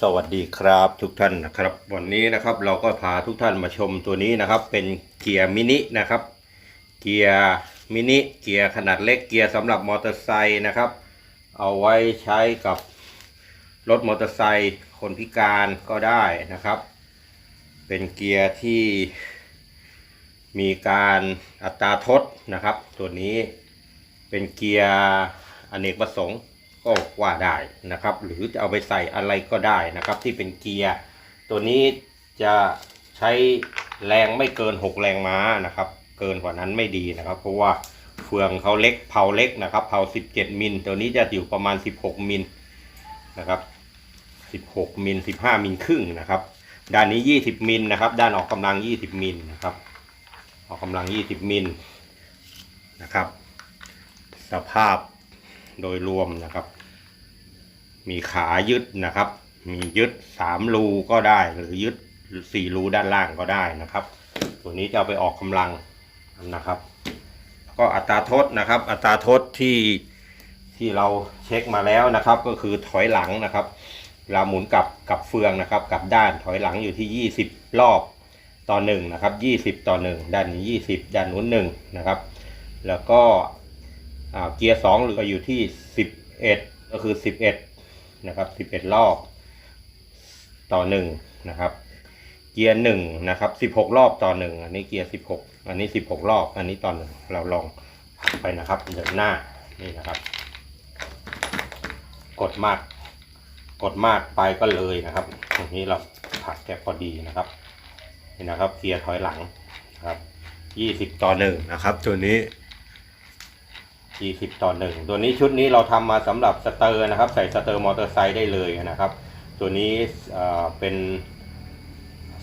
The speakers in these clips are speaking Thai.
สวัสดีครับทุกท่านนะครับ วันนี้นะครับเราก็พาทุกท่านมาชมตัวนี้นะครับ เป็นเกียร์มินินะครับ เกียร์มินิเกียร์ขนาดเล็กเกียร์สำหรับมอเตอร์ไซค์นะครับ เอาไว้ใช้กับรถมอเตอร์ไซค์คนพิการก็ได้นะครับ เป็นเกียร์ที่มีการอัตราทดนะครับ ตัวนี้เป็นเกียร์อเนกประสงค์ ก็ว่าได้นะครับ หรือจะเอาไปใส่อะไรก็ได้นะครับ ที่เป็นเกียร์ตัวนี้จะใช้แรงไม่เกิน 6 แรงม้านะครับ เกินกว่านั้นไม่ดีนะครับ เพราะว่าเฟืองเขาเล็กเผาเล็กนะครับเผา17 มิลตัวนี้จะอยู่ประมาณ 16 มิลนะครับ 16 มิล 15 มิลครึ่งนะครับ ด้านนี้ 20 มิลนะครับ ด้านออกกำลัง 20 มิลนะครับ ออกกำลัง 20 มิลนะครับ สภาพโดยรวมนะครับ มีขายึดนะครับ มียึดสามรูก็ได้ หรือยึดสี่รูด้านล่างก็ได้นะครับ ตัวนี้จะเอาไปออกกำลังนะครับ ก็อัตราทษนะครับ อัตราทษที่ที่เราเช็คมาแล้วนะครับ ก็คือถอยหลังนะครับเวลาหมุนกลับกับเฟืองนะครับกลับด้านถอยหลังอยู่ที่ 20 รอบต่อหนึ่งนะครับ20 ต่อหนึ่งด้านนี้ 20 ด้านนู้นหนึ่งนะครับ แล้วก็เกียร์สองหรืออยู่ที่ 11 ก็คือ 11 นะครับ11รอบต่อหนึ่งนะครับ เกียร์หนึ่งนะครับ16รอบต่อหนึ่งอันนี้เกียร์16อันนี้16รอบ อันนี้ตอหนึ่งเราลองไปนะครับเดินหน้านี่นะครับ กดมาก กดมากไปก็เลยนะครับ ตรงนี้เราผักแค่พอดีนะครับนี่นะครับเกียร์ถอยหลังนะครับ20ต่อหนึ่งนะครับ ตัวนี้ 20ต่อหนึ่งตัวนี้ชุดนี้เราทำมาสำหรับสเตอร์นะครับ ใส่สเตอร์มอเตอร์ไซค์ได้เลยนะครับ ตัวนี้เป็น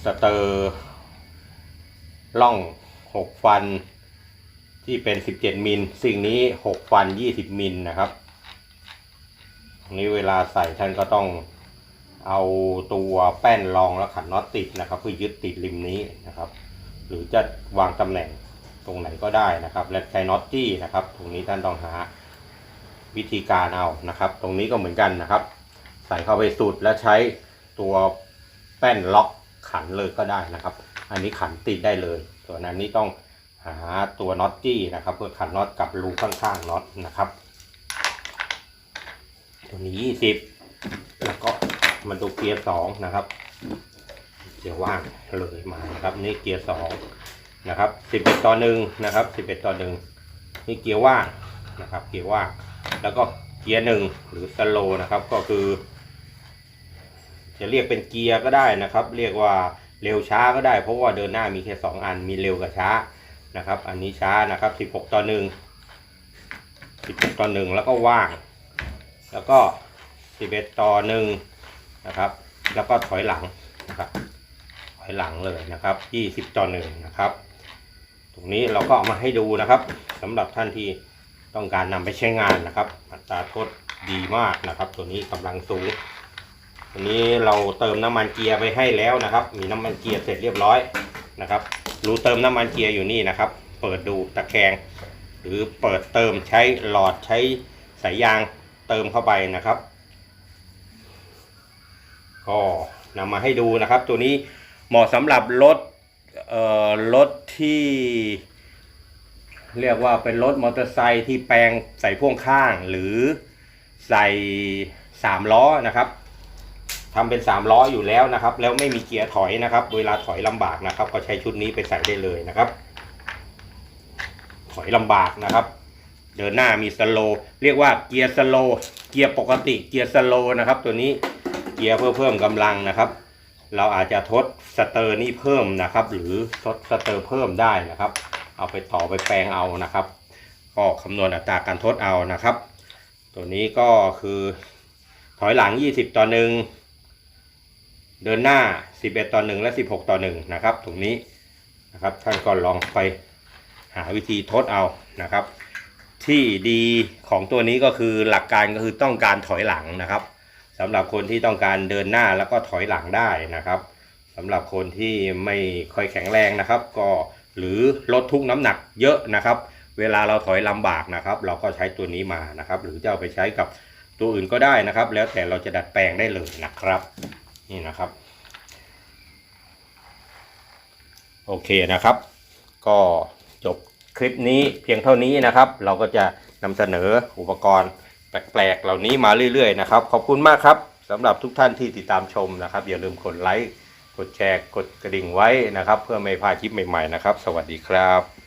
สเตอร์ล่อง 6 ฟัน ที่เป็น 17 มิล สิ่งนี้ 6 ฟัน 20 มิลนะครับนี้เวลาใส่ท่านก็ต้องเอาตัวแป้นรองแล้วขันน็อตติดนะครับ เพื่อยึดติดริมนี้นะครับ หรือจะวางตำแหน่ง ตรงไหนก็ได้นะครับและใช้น็อตจี้นะครับ ตรงนี้ท่านต้องหาวิธีการเอานะครับ ตรงนี้ก็เหมือนกันนะครับ ใส่เข้าไปสุดแล้วใช้ตัวแป้นล็อกขันเลยก็ได้นะครับ อันนี้ขันติดได้เลย ส่วนอันนี้ต้องหาตัวน็อตจี้นะครับ เพื่อขันน็อตกับรูข้างๆน็อตนะครับ ตัวนี้ยี่สิบแล้วก็มันตัวเกียร์สองนะครับ เกียร์ว่างเลยมานะครับ นี่เกียร์สอง นะครับสิบเอ็ดต่อหนึ่งนะครับสิบเอ็ดต่อหนึ่งนี่เกียร์ว่างนะครับเกียร์ว่างแล้วก็เกียร์หนึ่งหรือสโลนะครับก็คือ จะเรียกเป็นเกียร์ก็ได้นะครับ เรียกว่าเร็วช้าก็ได้ เพราะว่าเดินหน้ามีแค่สองอันมีเร็วกับช้านะครับ อันนี้ช้านะครับสิบหกต่อหนึ่งสิบหกต่อหนึ่งแล้วก็ว่าง แล้วก็สิบเอ็ดต่อหนึ่งนะครับ แล้วก็ถอยหลังนะครับถอยหลังเลยนะครับยี่สิบต่อหนึ่งนะครับ ตรงนี้เราก็เอามาให้ดูนะครับสำหรับท่านที่ต้องการนำไปใช้งานนะครับ อัตราโทษดีมากนะครับ ตัวนี้กำลังสูงตัวนี้เราเติมน้ำมันเกียร์ไปให้แล้วนะครับ มีน้ำมันเกียร์เสร็จเรียบร้อยนะครับรูเติมน้ำมันเกียร์อยู่นี่นะครับ เปิดดูตะแคงหรือเปิดเติมใช้หลอดใช้สายยางเติมเข้าไปนะครับ ก็นำมาให้ดูนะครับ ตัวนี้เหมาะสำหรับรถ รถที่เรียกว่าเป็นรถมอเตอร์ไซค์ที่แปลงใส่พ่วงข้าง หรือใส่สามล้อนะครับทำเป็นสามล้ออยู่แล้วนะครับ แล้วไม่มีเกียร์ถอยนะครับ เวลาถอยลำบากนะครับ ก็ใช้ชุดนี้ไปใส่ได้เลยนะครับ ถอยลำบากนะครับ เดินหน้ามีสโลเรียกว่าเกียร์สโลเกียร์ปกติเกียร์สโลนะครับ ตัวนี้เกียร์เพื่อเพิ่มกำลังนะครับ เราอาจจะทดสเตอร์นี่เพิ่มนะครับ หรือทดสเตอร์เพิ่มได้นะครับ เอาไปต่อไปแปลงเอานะครับ ก็คำนวณอัตราการทดเอานะครับ ตัวนี้ก็คือถอยหลัง 20 ต่อหนึ่งเดินหน้า 11 ต่อหนึ่งและ 16 ต่อหนึ่งนะครับตรงนี้นะครับท่านก็ลองไปหาวิธีทดเอานะครับ ที่ดีของตัวนี้ก็คือหลักการก็คือต้องการถอยหลังนะครับ สำหรับคนที่ต้องการเดินหน้าแล้วก็ถอยหลังได้นะครับสำหรับคนที่ไม่ค่อยแข็งแรงนะครับ ก็หรือลดทุกน้ำหนักเยอะนะครับ เวลาเราถอยลำบากนะครับ เราก็ใช้ตัวนี้มานะครับ หรือจะเอาไปใช้กับตัวอื่นก็ได้นะครับ แล้วแต่เราจะดัดแปลงได้เลยนะครับ นี่นะครับ โอเคนะครับ ก็จบคลิปนี้เพียงเท่านี้นะครับ เราก็จะนำเสนออุปกรณ์ แปลกๆเหล่านี้มาเรื่อยๆนะครับ ขอบคุณมากครับสำหรับทุกท่านที่ติดตามชมนะครับ อย่าลืมกดไลค์กดแชร์กดกระดิ่งไว้นะครับ เพื่อไม่พลาดคลิปใหม่ๆนะครับ สวัสดีครับ